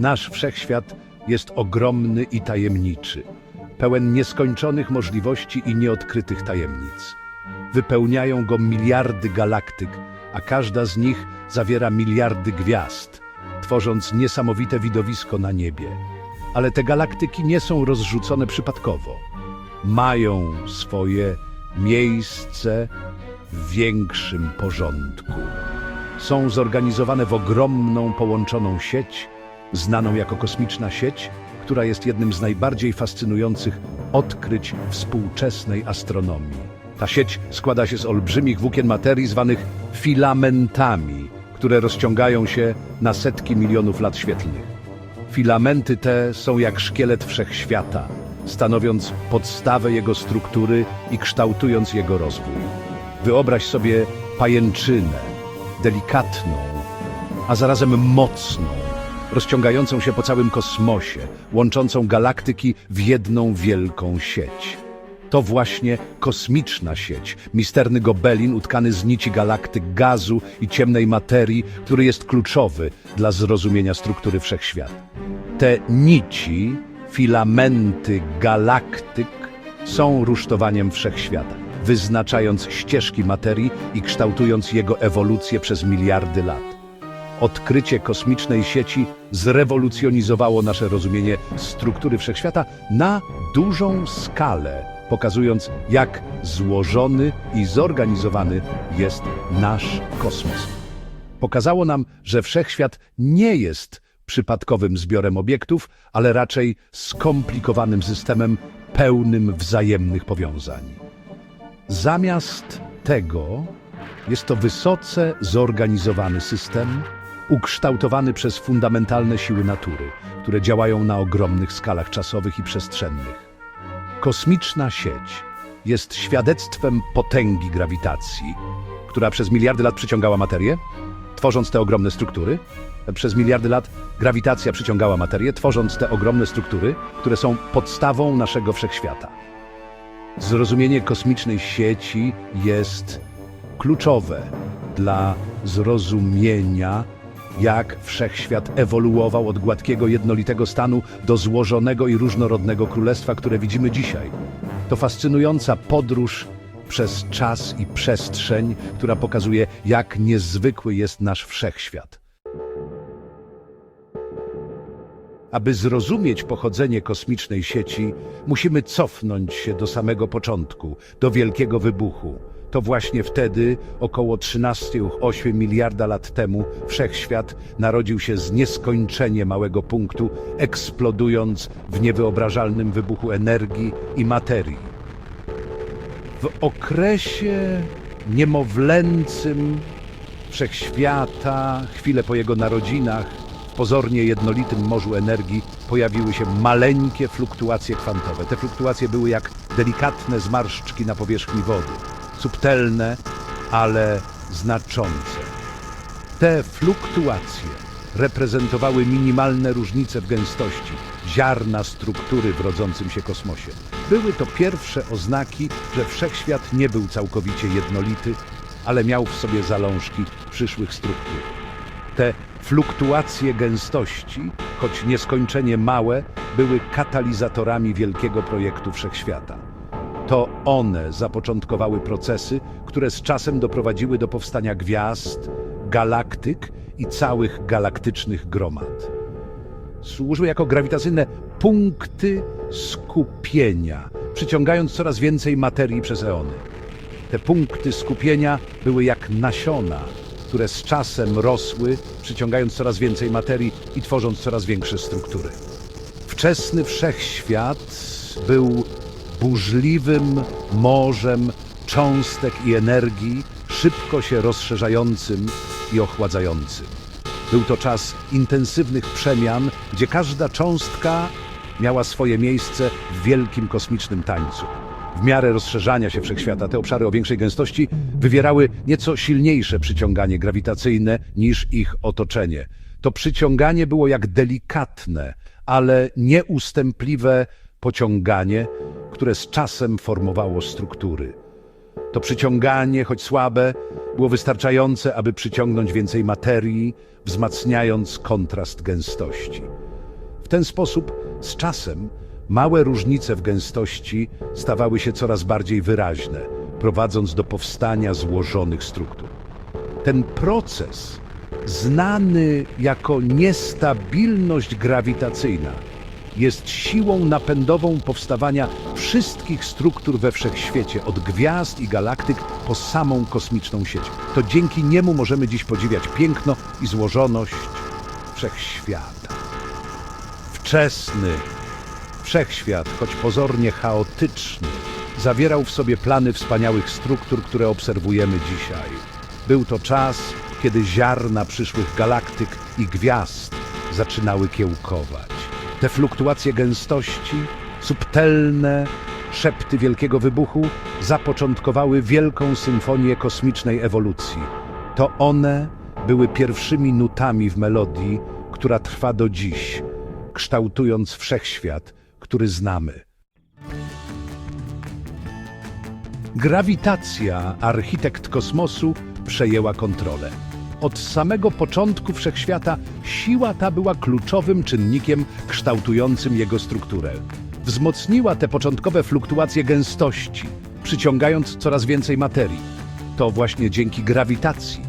Nasz wszechświat jest ogromny i tajemniczy, pełen nieskończonych możliwości i nieodkrytych tajemnic. Wypełniają go miliardy galaktyk, a każda z nich zawiera miliardy gwiazd, tworząc niesamowite widowisko na niebie. Ale te galaktyki nie są rozrzucone przypadkowo. Mają swoje miejsce w większym porządku. Są zorganizowane w ogromną połączoną sieć, znaną jako kosmiczna sieć, która jest jednym z najbardziej fascynujących odkryć współczesnej astronomii. Ta sieć składa się z olbrzymich włókien materii zwanych filamentami, które rozciągają się na setki milionów lat świetlnych. Filamenty te są jak szkielet wszechświata, stanowiąc podstawę jego struktury i kształtując jego rozwój. Wyobraź sobie pajęczynę, delikatną, a zarazem mocną, rozciągającą się po całym kosmosie, łączącą galaktyki w jedną wielką sieć. To właśnie kosmiczna sieć, misterny gobelin utkany z nici galaktyk, gazu i ciemnej materii, który jest kluczowy dla zrozumienia struktury wszechświata. Te nici, filamenty galaktyk są rusztowaniem wszechświata, wyznaczając ścieżki materii i kształtując jego ewolucję przez miliardy lat. Odkrycie kosmicznej sieci zrewolucjonizowało nasze rozumienie struktury wszechświata na dużą skalę, pokazując, jak złożony i zorganizowany jest nasz kosmos. Pokazało nam, że wszechświat nie jest przypadkowym zbiorem obiektów, ale raczej skomplikowanym systemem pełnym wzajemnych powiązań. Zamiast tego jest to wysoce zorganizowany system, ukształtowany przez fundamentalne siły natury, które działają na ogromnych skalach czasowych i przestrzennych. Kosmiczna sieć jest świadectwem potęgi grawitacji, która przez miliardy lat przyciągała materię, tworząc te ogromne struktury. Przez miliardy lat grawitacja przyciągała materię, tworząc te ogromne struktury, które są podstawą naszego wszechświata. Zrozumienie kosmicznej sieci jest kluczowe dla zrozumienia, jak wszechświat ewoluował od gładkiego, jednolitego stanu do złożonego i różnorodnego królestwa, które widzimy dzisiaj. To fascynująca podróż przez czas i przestrzeń, która pokazuje, jak niezwykły jest nasz wszechświat. Aby zrozumieć pochodzenie kosmicznej sieci, musimy cofnąć się do samego początku, do Wielkiego Wybuchu. To właśnie wtedy, około 13,8 miliarda lat temu, wszechświat narodził się z nieskończenie małego punktu, eksplodując w niewyobrażalnym wybuchu energii i materii. W okresie niemowlęcym wszechświata, chwilę po jego narodzinach, w pozornie jednolitym morzu energii pojawiły się maleńkie fluktuacje kwantowe. Te fluktuacje były jak delikatne zmarszczki na powierzchni wody, subtelne, ale znaczące. Te fluktuacje reprezentowały minimalne różnice w gęstości, ziarna struktury w rodzącym się kosmosie. Były to pierwsze oznaki, że wszechświat nie był całkowicie jednolity, ale miał w sobie zalążki przyszłych struktur. Te fluktuacje gęstości, choć nieskończenie małe, były katalizatorami wielkiego projektu wszechświata. To one zapoczątkowały procesy, które z czasem doprowadziły do powstania gwiazd, galaktyk i całych galaktycznych gromad. Służyły jako grawitacyjne punkty skupienia, przyciągając coraz więcej materii przez eony. Te punkty skupienia były jak nasiona, które z czasem rosły, przyciągając coraz więcej materii i tworząc coraz większe struktury. Wczesny wszechświat był burzliwym morzem cząstek i energii, szybko się rozszerzającym i ochładzającym. Był to czas intensywnych przemian, gdzie każda cząstka miała swoje miejsce w wielkim kosmicznym tańcu. W miarę rozszerzania się wszechświata te obszary o większej gęstości wywierały nieco silniejsze przyciąganie grawitacyjne niż ich otoczenie. To przyciąganie było jak delikatne, ale nieustępliwe pociąganie, które z czasem formowało struktury. To przyciąganie, choć słabe, było wystarczające, aby przyciągnąć więcej materii, wzmacniając kontrast gęstości. W ten sposób, z czasem, małe różnice w gęstości stawały się coraz bardziej wyraźne, prowadząc do powstania złożonych struktur. Ten proces, znany jako niestabilność grawitacyjna, jest siłą napędową powstawania wszystkich struktur we wszechświecie, od gwiazd i galaktyk po samą kosmiczną sieć. To dzięki niemu możemy dziś podziwiać piękno i złożoność wszechświata. Wczesny wszechświat, choć pozornie chaotyczny, zawierał w sobie plany wspaniałych struktur, które obserwujemy dzisiaj. Był to czas, kiedy ziarna przyszłych galaktyk i gwiazd zaczynały kiełkować. Te fluktuacje gęstości, subtelne szepty wielkiego wybuchu zapoczątkowały wielką symfonię kosmicznej ewolucji. To one były pierwszymi nutami w melodii, która trwa do dziś, kształtując wszechświat, który znamy. Grawitacja, architekt kosmosu, przejęła kontrolę. Od samego początku wszechświata siła ta była kluczowym czynnikiem kształtującym jego strukturę. Wzmocniła te początkowe fluktuacje gęstości, przyciągając coraz więcej materii. To właśnie dzięki grawitacji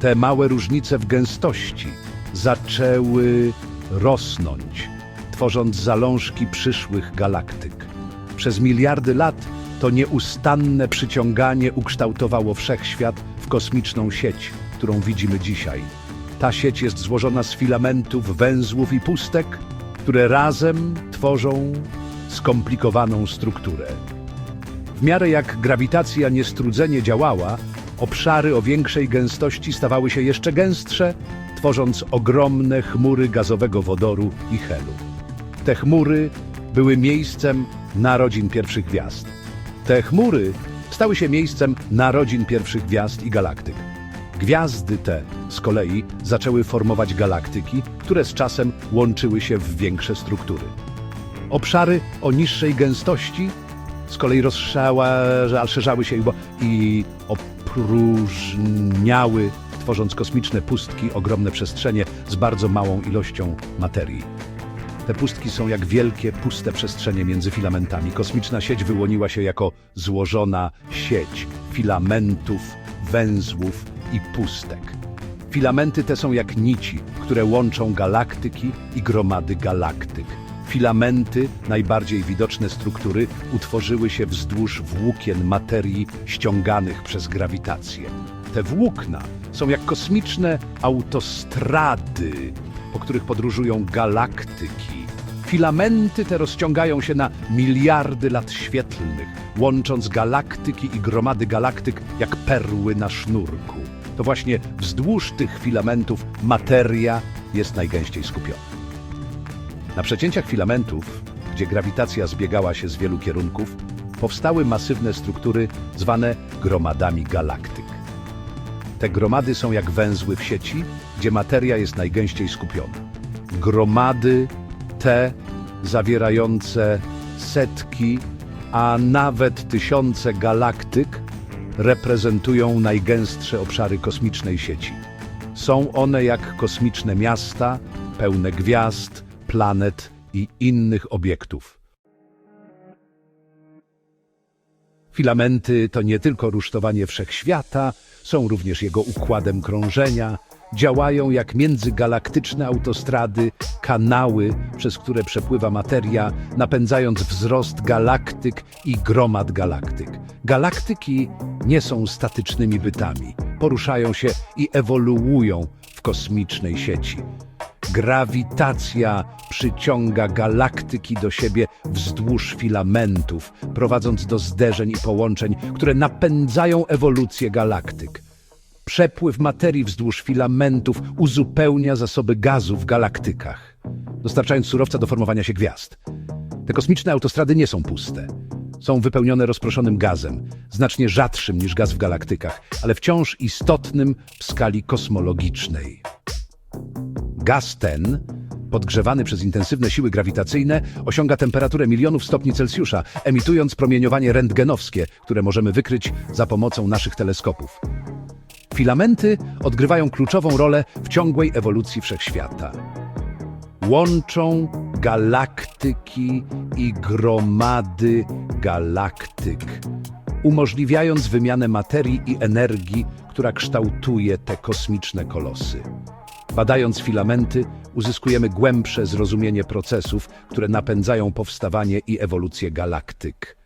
te małe różnice w gęstości zaczęły rosnąć, tworząc zalążki przyszłych galaktyk. Przez miliardy lat to nieustanne przyciąganie ukształtowało wszechświat w kosmiczną sieć, którą widzimy dzisiaj. Ta sieć jest złożona z filamentów, węzłów i pustek, które razem tworzą skomplikowaną strukturę. W miarę jak grawitacja niestrudzenie działała, obszary o większej gęstości stawały się jeszcze gęstsze, tworząc ogromne chmury gazowego wodoru i helu. Te chmury były miejscem narodzin pierwszych gwiazd. Te chmury stały się miejscem narodzin pierwszych gwiazd i galaktyk. Gwiazdy te z kolei zaczęły formować galaktyki, które z czasem łączyły się w większe struktury. Obszary o niższej gęstości z kolei rozszerzały się i opróżniały, tworząc kosmiczne pustki, ogromne przestrzenie z bardzo małą ilością materii. Te pustki są jak wielkie, puste przestrzenie między filamentami. Kosmiczna sieć wyłoniła się jako złożona sieć filamentów, węzłów i pustek. Filamenty te są jak nici, które łączą galaktyki i gromady galaktyk. Filamenty, najbardziej widoczne struktury, utworzyły się wzdłuż włókien materii ściąganych przez grawitację. Te włókna są jak kosmiczne autostrady, po których podróżują galaktyki. Filamenty te rozciągają się na miliardy lat świetlnych, łącząc galaktyki i gromady galaktyk jak perły na sznurku. To właśnie wzdłuż tych filamentów materia jest najgęściej skupiona. Na przecięciach filamentów, gdzie grawitacja zbiegała się z wielu kierunków, powstały masywne struktury zwane gromadami galaktyk. Te gromady są jak węzły w sieci, gdzie materia jest najgęściej skupiona. Gromady te zawierające setki, a nawet tysiące galaktyk reprezentują najgęstsze obszary kosmicznej sieci. Są one jak kosmiczne miasta, pełne gwiazd, planet i innych obiektów. Filamenty to nie tylko rusztowanie wszechświata, są również jego układem krążenia, działają jak międzygalaktyczne autostrady, kanały, przez które przepływa materia, napędzając wzrost galaktyk i gromad galaktyk. Galaktyki nie są statycznymi bytami, poruszają się i ewoluują w kosmicznej sieci. Grawitacja przyciąga galaktyki do siebie wzdłuż filamentów, prowadząc do zderzeń i połączeń, które napędzają ewolucję galaktyk. Przepływ materii wzdłuż filamentów uzupełnia zasoby gazu w galaktykach, dostarczając surowca do formowania się gwiazd. Te kosmiczne autostrady nie są puste. Są wypełnione rozproszonym gazem, znacznie rzadszym niż gaz w galaktykach, ale wciąż istotnym w skali kosmologicznej. Gaz ten, podgrzewany przez intensywne siły grawitacyjne, osiąga temperaturę milionów stopni Celsjusza, emitując promieniowanie rentgenowskie, które możemy wykryć za pomocą naszych teleskopów. Filamenty odgrywają kluczową rolę w ciągłej ewolucji wszechświata. łączą galaktyki i gromady galaktyk, umożliwiając wymianę materii i energii, która kształtuje te kosmiczne kolosy. Badając filamenty, uzyskujemy głębsze zrozumienie procesów, które napędzają powstawanie i ewolucję galaktyk.